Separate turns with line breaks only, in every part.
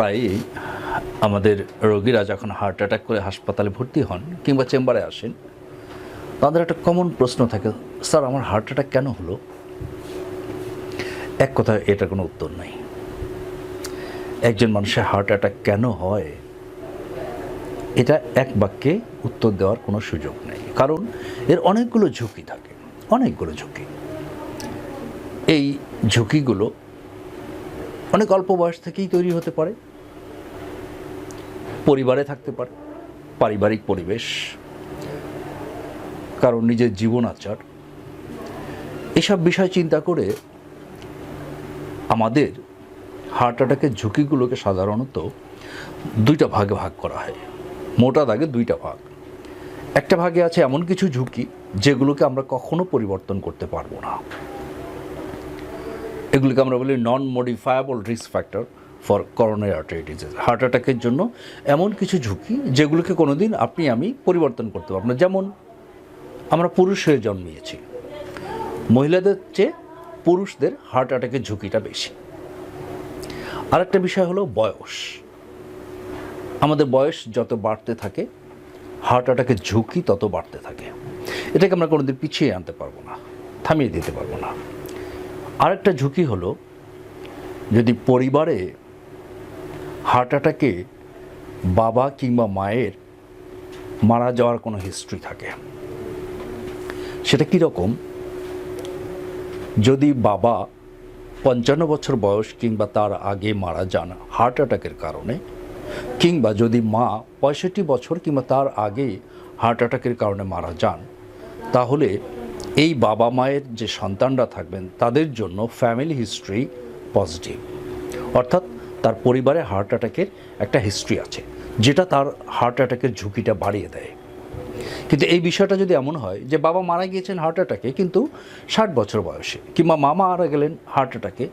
প্রায়ই আমাদের রোগীরা যখন হার্ট অ্যাটাক করে হাসপাতালে ভর্তি হন কিংবা চেম্বারে আসেন, তাদের একটা কমন প্রশ্ন থাকে, স্যার, আমার হার্ট অ্যাটাক কেন হলো? এক কথায় এটা কোনো উত্তর নাই। একজন মানুষের হার্ট অ্যাটাক কেন হয়? এটা এক বাক্যে উত্তর দেওয়ার কোনো সুযোগ নেই। কারণ এর অনেকগুলো ঝুঁকি থাকে, অনেকগুলো ঝুঁকি। এই ঝুঁকিগুলো অনেক অল্প বয়স থেকেই তৈরি হতে পারে। পরিবারে থাকতে পারে, পারিবারিক পরিবেশ, কারণ নিজের জীবন আচার, এসব বিষয় চিন্তা করে আমাদের হার্ট অ্যাটাকের ঝুঁকিগুলোকে সাধারণত দুইটা ভাগে ভাগ করা হয়, মোটা দাগে দুইটা ভাগ। একটা ভাগে আছে এমন কিছু ঝুঁকি যেগুলোকে আমরা কখনো পরিবর্তন করতে পারব না। এগুলিকে আমরা বলি non modifiable risk factor for coronary artery disease heart অ্যাটাকের জন্য এমন কিছু ঝুঁকি যেগুলোকে কোনো দিন আপনি, আমি পরিবর্তন করতে পারব না। যেমন আমরা পুরুষ হয়ে জন্মিয়েছি, মহিলাদের চেয়ে পুরুষদের হার্ট অ্যাটাকের ঝুঁকিটা বেশি। আরেকটা বিষয় হলো বয়স। আমাদের বয়স যত বাড়তে থাকে হার্ট অ্যাটাকের ঝুঁকি তত বাড়তে থাকে। এটাকে আমরা কোনোদিন পিছিয়ে আনতে পারব না, থামিয়ে দিতে পারব না। আরেকটা ঝুঁকি হলো যদি পরিবারে হার্ট অ্যাটাকে বাবা কিংবা মায়ের মারা যাওয়ার কোনো হিস্ট্রি থাকে। সেটা কীরকম? যদি বাবা পঞ্চান্ন বছর বয়স কিংবা তার আগে মারা যান হার্ট অ্যাটাকের কারণে, কিংবা যদি মা পঁয়ষট্টি বছর কিংবা তার আগে হার্ট অ্যাটাকের কারণে মারা যান, তাহলে এই বাবা মায়ের যে সন্তানরা থাকবেন, তাদের জন্য ফ্যামিলি হিস্ট্রি পজিটিভ অর্থাৎ তার পরিবারে হার্ট অ্যাটাকের একটা হিস্ট্রি আছে, যেটা তার হার্ট অ্যাটাকের ঝুঁকিটা বাড়িয়ে দেয়। কিন্তু এই বিষয়টা যদি এমন হয় যে বাবা মারা গিয়েছেন হার্ট অ্যাটাকে কিন্তু ষাট বছর বয়সে, কিংবা মামা মারা গেলেন হার্ট অ্যাটাকে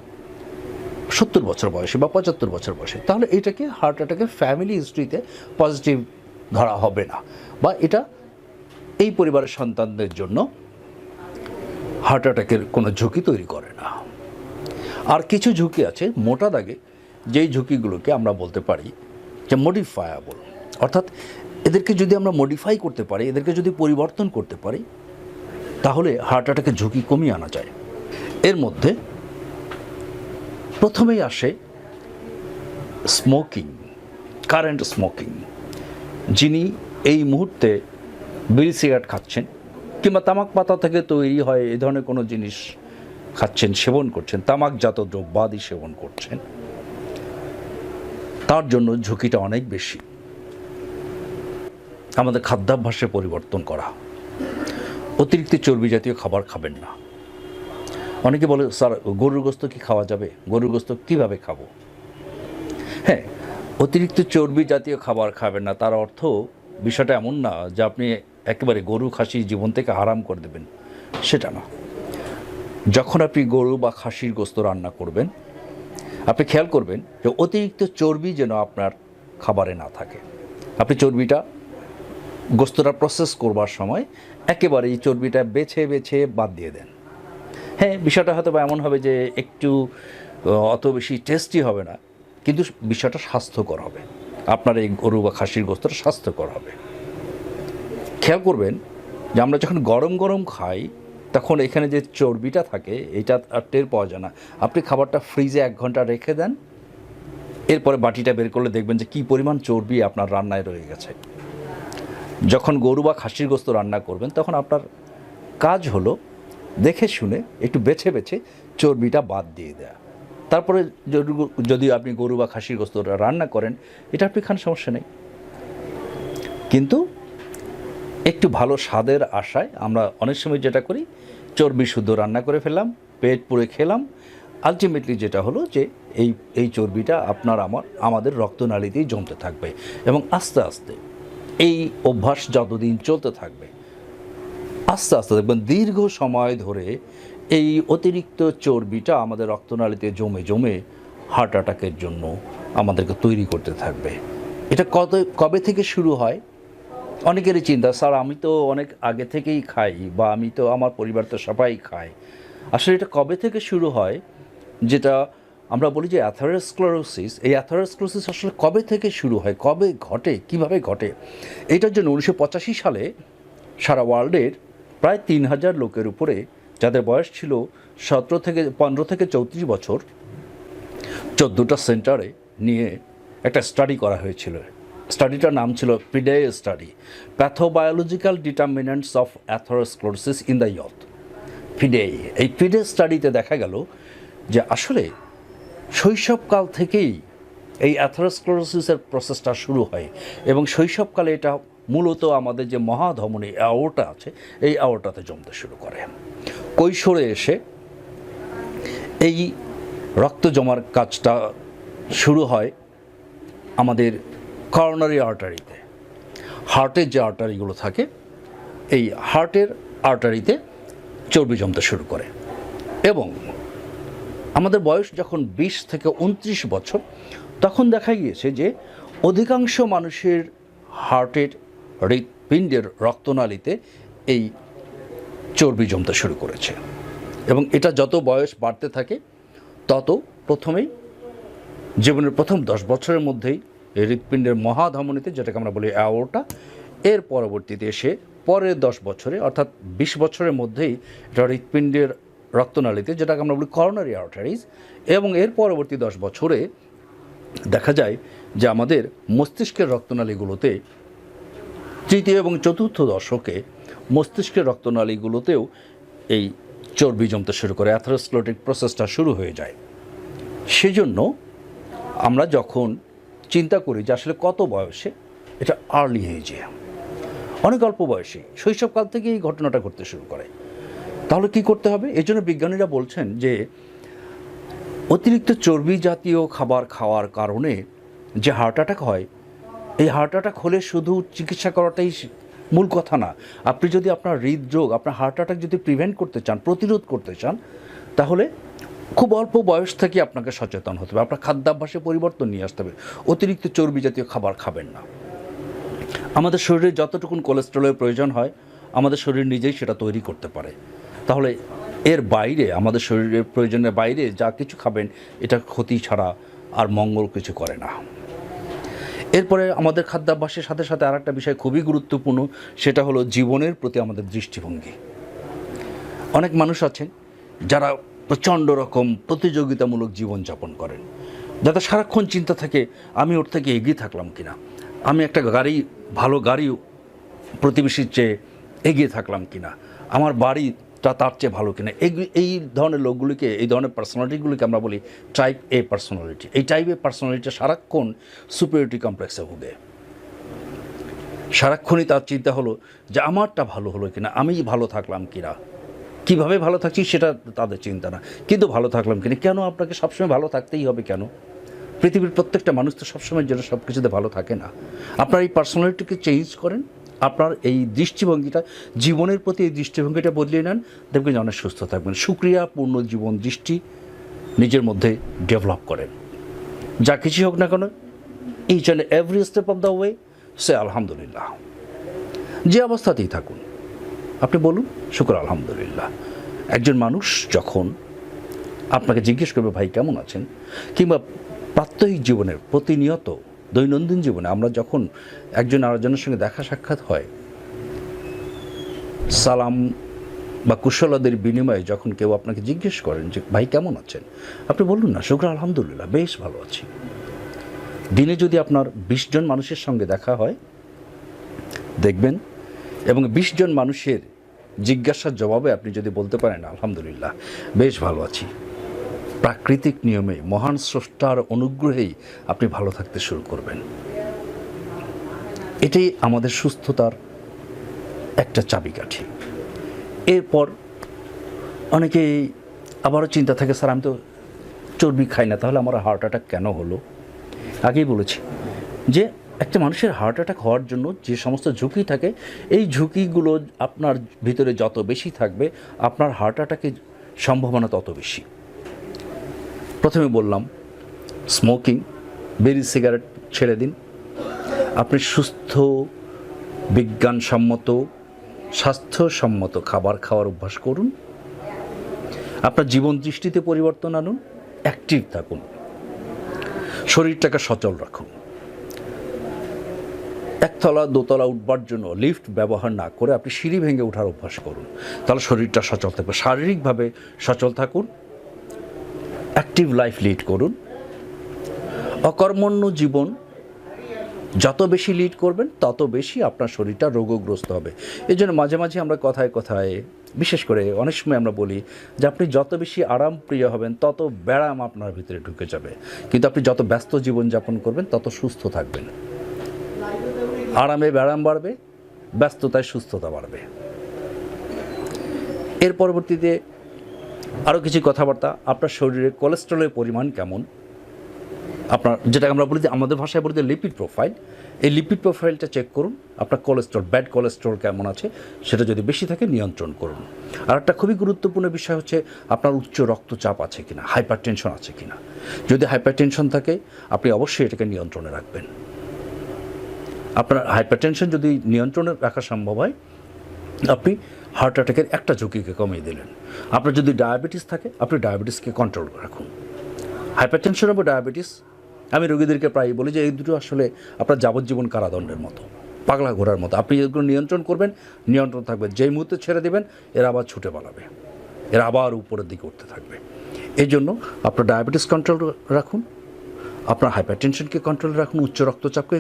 সত্তর বছর বয়সে বা পঁচাত্তর বছর বয়সে, তাহলে এটাকে হার্ট অ্যাটাকের ফ্যামিলি হিস্ট্রিতে পজিটিভ ধরা হবে না। বা এটা এই পরিবারের সন্তানদের জন্য হার্ট অ্যাটাকের কোনো ঝুঁকি তৈরি করে না। আর কিছু ঝুঁকি আছে, মোটা দাগে যেই ঝুঁকিগুলোকে আমরা বলতে পারি যে মডিফায়াবল অর্থাৎ এদেরকে যদি আমরা মডিফাই করতে পারি, এদেরকে যদি পরিবর্তন করতে পারি, তাহলে হার্ট অ্যাটাকের ঝুঁকি কমিয়ে আনা যায়। এর মধ্যে প্রথমেই আসে স্মোকিং কারেন্ট স্মোকিং যিনি এই মুহূর্তে বিড়ি সিগারেট খাচ্ছেন, কিংবা তামাক পাতা থেকে তৈরি হয়, এই ধরনের কোনো জিনিস খাচ্ছেন, সেবন করছেন, তামাকজাত দ্রব্যাদি সেবন করছেন তার জন্য ঝুঁকিটা অনেক বেশি। আমাদের খাদ্যাভ্যাসে পরিবর্তন করা। অতিরিক্ত চর্বি জাতীয় খাবার খাবেন না। অনেকে বলে, স্যার, গরুর গোস্ত কি খাওয়া যাবে? গরুর গোস্ত কীভাবে খাব? হ্যাঁ অতিরিক্ত চর্বি জাতীয় খাবার খাবেন না। তার অর্থ বিষয়টা এমন না যে আপনি একেবারে গরু খাসি জীবন থেকে হারাম করে দেবেন। সেটা না। যখন আপনি গরু বা খাসির গোস্ত রান্না করবেন আপনি খেয়াল করবেন যে অতিরিক্ত চর্বি যেন আপনার খাবারে না থাকে। আপনি চর্বিটা গোস্তটা প্রসেস করবার সময় একেবারে এই চর্বিটা বেছে বেছে বাদ দিয়ে দেন। হ্যাঁ বিষয়টা হয়তো বা এমন হবে যে একটু অত বেশি টেস্টি হবে না, কিন্তু বিষয়টা স্বাস্থ্যকর হবে। আপনার এই গরু বা খাসির গোস্তটা স্বাস্থ্যকর হবে। খেয়াল করবেন যে আমরা যখন গরম গরম খাই তখন এখানে যে চর্বিটা থাকে, এটা আর টের পাওয়া যায় না। আপনি খাবারটা ফ্রিজে এক ঘণ্টা রেখে দেন, এরপরে বাটিটা বের করলে দেখবেন যে কী পরিমাণ চর্বি আপনার রান্নায় রয়ে গেছে। যখন গরু বা খাসির গোস্ত রান্না করবেন, তখন আপনার কাজ হলো দেখে শুনে একটু বেছে বেছে চর্বিটা বাদ দিয়ে দেয়া। তারপরে যদি আপনি গরু বা খাসির গোস্ত রান্না করেন, এটা আপনি খান, সমস্যা নেই। কিন্তু একটু ভালো স্বাদের আশায় আমরা অনেক সময় যেটা করি, চর্বি শুদ্ধ রান্না করে ফেললাম, পেট পুড়ে খেলাম। আলটিমেটলি যেটা হলো যে এই এই চর্বিটা আপনার আমার, আমাদের রক্তনালীতেই জমতে থাকবে এবং আস্তে আস্তে এই অভ্যাস যতদিন চলতে থাকবে, আস্তে আস্তে দেখবেন দীর্ঘ সময় ধরে এই অতিরিক্ত চর্বিটা আমাদের রক্তনালীতে জমে জমে হার্ট অ্যাটাকের জন্য আমাদেরকে তৈরি করতে থাকবে। এটা কত, কবে থেকে শুরু হয়? অনেকেরই চিন্তা, স্যার, আমি তো অনেক আগে থেকেই খাই বা আমি তো আমার পরিবার তো সবাই খায়। আসলে এটা কবে থেকে শুরু হয়? যেটা আমরা বলি যে অ্যাথারোস্ক্লোরোসিস এই অ্যাথারোস্ক্লোরোসিস আসলে কবে থেকে শুরু হয়? কবে ঘটে? কীভাবে ঘটে? এটার জন্য উনিশশো পঁচাশি সালে সারা ওয়ার্ল্ডের প্রায় তিন হাজার লোকের উপরে, যাদের বয়স ছিল সতেরো থেকে পনেরো থেকে চৌত্রিশ বছর, চোদ্দোটা সেন্টারে নিয়ে একটা স্টাডি করা হয়েছিল। স্টাডিটার নাম ছিল PDAY study pathobiological determinants of atherosclerosis in the youth PDAY এই ফিডে স্টাডিতে দেখা গেল যে আসলে শৈশবকাল থেকেই এই অ্যাথোরোস্ক্লোরোসিসের প্রসেসটা শুরু হয় এবং শৈশবকালে এটা মূলত আমাদের যে মহাধমনী অ্যাওরটা আছে, এই অ্যাওরটাতে জমতে শুরু করে। কৈশোরে এসে এই রক্ত জমার কাজটা শুরু হয় আমাদের করোনারি আর্টারিতে হার্টের যে আর্টারিগুলো থাকে, এই হার্টের আর্টারিতে চর্বি জমতে শুরু করে। এবং আমাদের বয়স যখন বিশ থেকে উনত্রিশ বছর, তখন দেখা গিয়েছে যে অধিকাংশ মানুষের হার্টের হৃৎপিণ্ডের রক্তনালীতে এই চর্বি জমতে শুরু করেছে। এবং এটা যত বয়স বাড়তে থাকে, তত প্রথমেই, জীবনের প্রথম দশ বছরের মধ্যেই হৃৎপিণ্ডের মহাধমনীতে, যেটাকে আমরা বলি অ্যাওরটা, এর পরবর্তীতে এসে পরের দশ বছরে, অর্থাৎ বিশ বছরের মধ্যেই এটা হৃৎপিণ্ডের রক্তনালীতে, যেটাকে আমরা বলি করোনারি আর্টারিজ এবং এর পরবর্তী দশ বছরে দেখা যায় যে আমাদের মস্তিষ্কের রক্তনালীগুলোতে তৃতীয় এবং চতুর্থ দশকে মস্তিষ্কের রক্তনালীগুলোতেও এই চর্বি জমতে শুরু করে অ্যাথেরোস্ক্লোটিক প্রসেসটা শুরু হয়ে যায়। সেজন্য আমরা যখন চিন্তা করি যে আসলে কত বয়সে? এটা আর্লি এজে অনেক অল্প বয়সে। শৈশবকাল থেকে এই ঘটনাটা ঘটতে শুরু করে। তাহলে কি করতে হবে? এই জন্য বিজ্ঞানীরা বলছেন যে, অতিরিক্ত চর্বি জাতীয় খাবার খাওয়ার কারণে যে হার্ট অ্যাটাক হয়, এই হার্ট অ্যাটাক হলে শুধু চিকিৎসা করাটাই মূল কথা না। আপনি যদি আপনার হৃদরোগ, আপনার হার্ট অ্যাটাক যদি প্রিভেন্ট করতে চান, প্রতিরোধ করতে চান, তাহলে খুব অল্প বয়স থেকে আপনাকে সচেতন হতে হবে। আপনার খাদ্যাভ্যাসে পরিবর্তন নিয়ে আসতে হবে। অতিরিক্ত চর্বি জাতীয় খাবার খাবেন না। আমাদের শরীরে যতটুকুন কোলেস্ট্রলের প্রয়োজন হয়, আমাদের শরীর নিজেই সেটা তৈরি করতে পারে। তাহলে এর বাইরে, আমাদের শরীরের প্রয়োজনের বাইরে যা কিছু খাবেন, এটা ক্ষতি ছাড়া আর মঙ্গল কিছু করে না। এরপরে আমাদের খাদ্যাভ্যাসের সাথে সাথে আর একটা বিষয় খুবই গুরুত্বপূর্ণ, সেটা হলো জীবনের প্রতি আমাদের দৃষ্টিভঙ্গি। অনেক মানুষ আছেন যারা প্রচণ্ড রকম প্রতিযোগিতামূলক জীবনযাপন করেন। যাতে সারাক্ষণ চিন্তা থাকে, আমি ওর থেকে এগিয়ে থাকলাম কিনা। আমি একটা গাড়ি, ভালো গাড়ি প্রতিবেশীর চেয়ে এগিয়ে থাকলাম কিনা। আমার বাড়িটা তার চেয়ে ভালো কিনা। এই এই ধরনের লোকগুলিকে, এই ধরনের পার্সোনালিটিগুলিকে আমরা বলি টাইপ এ পার্সোনালিটি এই টাইপ এ পার্সোনালিটি সারাক্ষণ সুপিরিয়রিটি কমপ্লেক্সে ভুগে। সারাক্ষণই তার চিন্তা হলো যে, আমারটা ভালো হলো কিনা? আমি ভালো থাকলাম কিনা? কীভাবে ভালো থাকছি সেটা তাদের চিন্তা না। কিন্তু ভালো থাকলাম কিনা? কেন আপনাকে সবসময় ভালো থাকতেই হবে কেন? পৃথিবীর প্রত্যেকটা মানুষ তো সবসময় যেন সব কিছুতে ভালো থাকে না। আপনার এই পার্সোনালিটিকে চেঞ্জ করেন, আপনার এই দৃষ্টিভঙ্গিটা, জীবনের প্রতি এই দৃষ্টিভঙ্গিটা বদলিয়ে নেন, দেখবেন অনেক সুস্থ থাকবেন। সুক্রিয়াপূর্ণ জীবন দৃষ্টি নিজের মধ্যে ডেভেলপ করেন। যা কিছু হোক না কেন each and every step of the way say আলহামদুলিল্লাহ। যে অবস্থাতেই থাকুন। আপনি বলুন, শুক্র আলহামদুলিল্লাহ। একজন মানুষ যখন আপনাকে জিজ্ঞেস করবে, ভাই, কেমন আছেন? কিংবা প্রাত্যহিক জীবনের প্রতিনিয়ত দৈনন্দিন জীবনে আমরা যখন একজন আরেকজনের সঙ্গে দেখা সাক্ষাৎ হয়, সালাম বা কুশলাদের বিনিময়ে যখন কেউ আপনাকে জিজ্ঞেস করেন যে, ভাই, কেমন আছেন? আপনি বলুন না, শুক্র আলহামদুলিল্লাহ, বেশ ভালো আছি। দিনে যদি আপনার বিশ জন মানুষের সঙ্গে দেখা হয়, দেখবেন এবং বিশ জন মানুষের জিজ্ঞাসার জবাবে আপনি যদি বলতে পারেন, আলহামদুলিল্লাহ, বেশ ভালো আছি। প্রাকৃতিক নিয়মে মহান স্রষ্টার অনুগ্রহেই আপনি ভালো থাকতে শুরু করবেন। এটাই আমাদের সুস্থতার একটা চাবিকাঠি। এরপর অনেকেই আবারও চিন্তা থাকে, স্যার, আমি তো চর্বি খাই না, তাহলে আমার হার্ট অ্যাটাক কেন হলো? আগেই বলেছি যে একটা মানুষের হার্ট অ্যাটাক হওয়ার জন্য যে সমস্ত ঝুঁকি থাকে, এই ঝুঁকিগুলো আপনার ভিতরে যত বেশি থাকবে, আপনার হার্ট অ্যাটাকের সম্ভাবনা তত বেশি। প্রথমে বললাম স্মোকিং বেরি সিগারেট ছেড়ে দিন। আপনি সুস্থ, বিজ্ঞানসম্মত, স্বাস্থ্যসম্মত খাবার খাওয়ার অভ্যাস করুন। আপনার জীবন দৃষ্টিতে পরিবর্তন আনুন অ্যাক্টিভ থাকুন। শরীরটাকে সচল রাখুন। একতলা, দোতলা উঠবার জন্য লিফট ব্যবহার না করে আপনি সিঁড়ি ভেঙে ওঠার অভ্যাস করুন। তাহলে শরীরটা সচল থাকবে। শারীরিকভাবে সচল থাকুন। অ্যাক্টিভ লাইফ লিড করুন। অকর্মণ্য জীবন যত বেশি লিড করবেন, তত বেশি আপনার শরীরটা রোগগ্রস্ত হবে। এই জন্য মাঝে মাঝে আমরা কথায় কথায়, বিশেষ করে অনেক সময় আমরা বলি যে আপনি যত বেশি আরাম প্রিয় হবেন, তত ব্যায়াম আপনার ভিতরে ঢুকে যাবে। কিন্তু আপনি যত ব্যস্ত জীবনযাপন করবেন, তত সুস্থ থাকবেন। আরামে ব্যায়াম বাড়বে, ব্যস্ততায় সুস্থতা বাড়বে। এর পরবর্তীতে আরও কিছু কথাবার্তা, আপনার শরীরে কোলেস্ট্রলের পরিমাণ কেমন? আপনার যেটা আমরা বলি যে আমাদের ভাষায় বলি যে লিপিড প্রোফাইল এই লিপিড প্রোফাইলটা চেক করুন, আপনার কোলেস্ট্রল ব্যাড কোলেস্ট্রল কেমন আছে, সেটা যদি বেশি থাকে নিয়ন্ত্রণ করুন। আর একটা খুবই গুরুত্বপূর্ণ বিষয় হচ্ছে আপনার উচ্চ রক্তচাপ আছে কিনা হাইপার টেনশন আছে কিনা। যদি হাইপার টেনশন থাকে, আপনি অবশ্যই এটাকে নিয়ন্ত্রণে রাখবেন। আপনার হাইপারটেনশন যদি নিয়ন্ত্রণে রাখা সম্ভব হয়, আপনি হার্ট অ্যাটাকের একটা ঝুঁকিকে কমিয়ে দিলেন। আপনার যদি ডায়াবেটিস থাকে, আপনি ডায়াবেটিসকে কন্ট্রোল রাখুন। হাইপারটেনশন এবং ডায়াবেটিস আমি রোগীদেরকে প্রায়ই বলি যে এই দুটো আসলে আপনার যাবজ্জীবন কারাদণ্ডের মতো, পাগলা ঘোরার মতো। আপনি এগুলো নিয়ন্ত্রণ করবেন, নিয়ন্ত্রণ থাকবে। যেই মুহূর্তে ছেড়ে দেবেন, এরা আবার ছুটে পালাবে। এরা আবার উপরের দিকে উঠতে থাকবে। এই জন্য আপনার ডায়াবেটিস কন্ট্রোল রাখুন। আপনার হাইপারটেনশনকে কন্ট্রোল রাখুন, উচ্চ রক্তচাপকে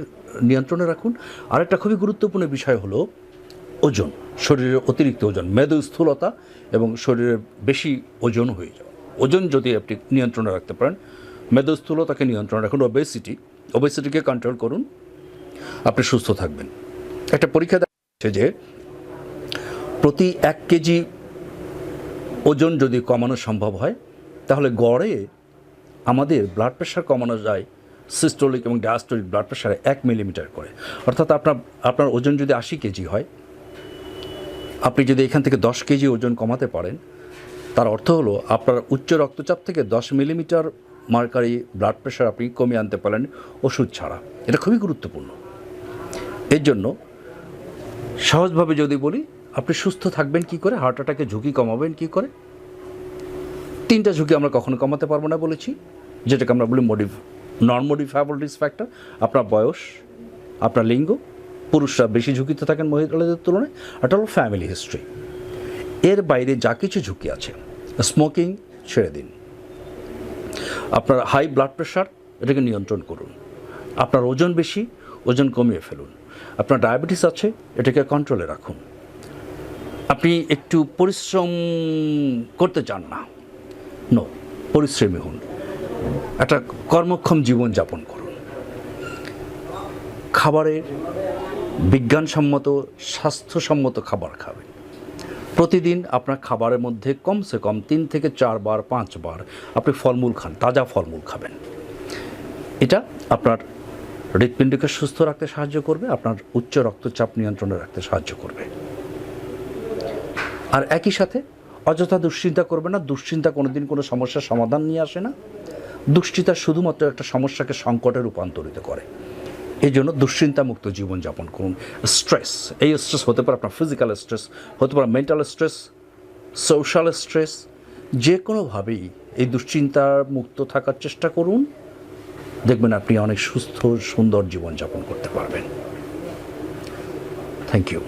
নিয়ন্ত্রণে রাখুন। আরেকটা খুবই গুরুত্বপূর্ণ বিষয় হলো ওজন। শরীরের অতিরিক্ত ওজন মেদ স্থূলতা এবং শরীরের বেশি ওজন হয়ে যাওয়া। ওজন যদি আপনি নিয়ন্ত্রণে রাখতে পারেন মেদ স্থূলতাকে নিয়ন্ত্রণে রাখুন ওবেসিটি ওবেসিটিকে কন্ট্রোল করুন, আপনি সুস্থ থাকবেন। একটা পরীক্ষা দেখাচ্ছে যে প্রতি এক কেজি ওজন যদি কমানো সম্ভব হয়, তাহলে গড়ে আমাদের ব্লাড প্রেশার কমানো যায় সিস্টোলিক এবং ডায়াস্টোলিক ব্লাড প্রেশারে এক মিলিমিটার করে। অর্থাৎ আপনার আপনার ওজন যদি আশি কেজি হয়, আপনি যদি এখান থেকে দশ কেজি ওজন কমাতে পারেন, তার অর্থ হলো আপনার উচ্চ রক্তচাপ থেকে দশ মিলিমিটার মার্কারি ব্লাড প্রেশার আপনি কমিয়ে আনতে পারেন ওষুধ ছাড়া। এটা খুবই গুরুত্বপূর্ণ। এর জন্য সহজভাবে যদি বলি, আপনি সুস্থ থাকবেন কি করে? হার্ট অ্যাটাকে ঝুঁকি কমাবেন কি করে? তিনটা ঝুঁকি আমরা কখনো কমাতে পারব না বলেছি, যেটাকে আমরা বলি মডিফ নন মডিফাইবল রিস্ক ফ্যাক্টর আপনার বয়স, আপনার লিঙ্গ, পুরুষরা বেশি ঝুঁকিতে থাকেন মহিলাদের তুলনায় এটা হলো ফ্যামিলি হিস্ট্রি এর বাইরে যা কিছু ঝুঁকি আছে স্মোকিং ছেড়ে দিন। আপনার হাই ব্লাড প্রেশার এটাকে নিয়ন্ত্রণ করুন। আপনার ওজন বেশি, ওজন কমিয়ে ফেলুন। আপনার ডায়াবেটিস আছে, এটাকে কন্ট্রোলে রাখুন। আপনি একটু পরিশ্রম করতে চান না নো পরিশ্রমী হন। একটা কর্মক্ষম জীবন যাপন করুন। খাবারের বিজ্ঞানসম্মত, স্বাস্থ্যসম্মত খাবার খাবেন। প্রতিদিন আপনার খাবারের মধ্যে কমসে কম তিন থেকে চারবার পাঁচবার আপনি ফলমূল খান, তাজা ফলমূল খাবেন। এটা আপনার হৃৎপিণ্ডকে সুস্থ রাখতে সাহায্য করবে, আপনার উচ্চ রক্তচাপ নিয়ন্ত্রণে রাখতে সাহায্য করবে। আর একই সাথে অযথা দুশ্চিন্তা করবে না, দুশ্চিন্তা কোনোদিন কোনো সমস্যার সমাধান নিয়ে আসে না। দুশ্চিন্তা শুধুমাত্র একটা সমস্যাকে সংকটে রূপান্তরিত করে। এই জন্য দুশ্চিন্তামুক্ত জীবনযাপন করুন। স্ট্রেস, এই স্ট্রেস হতে পারে আপনার ফিজিক্যাল স্ট্রেস, হতে পারে মেন্টাল স্ট্রেস, সোশ্যাল স্ট্রেস যে কোনোভাবেই এই দুশ্চিন্তার মুক্ত থাকার চেষ্টা করুন। দেখবেন আপনি অনেক সুস্থ, সুন্দর জীবনযাপন করতে পারবেন। Thank you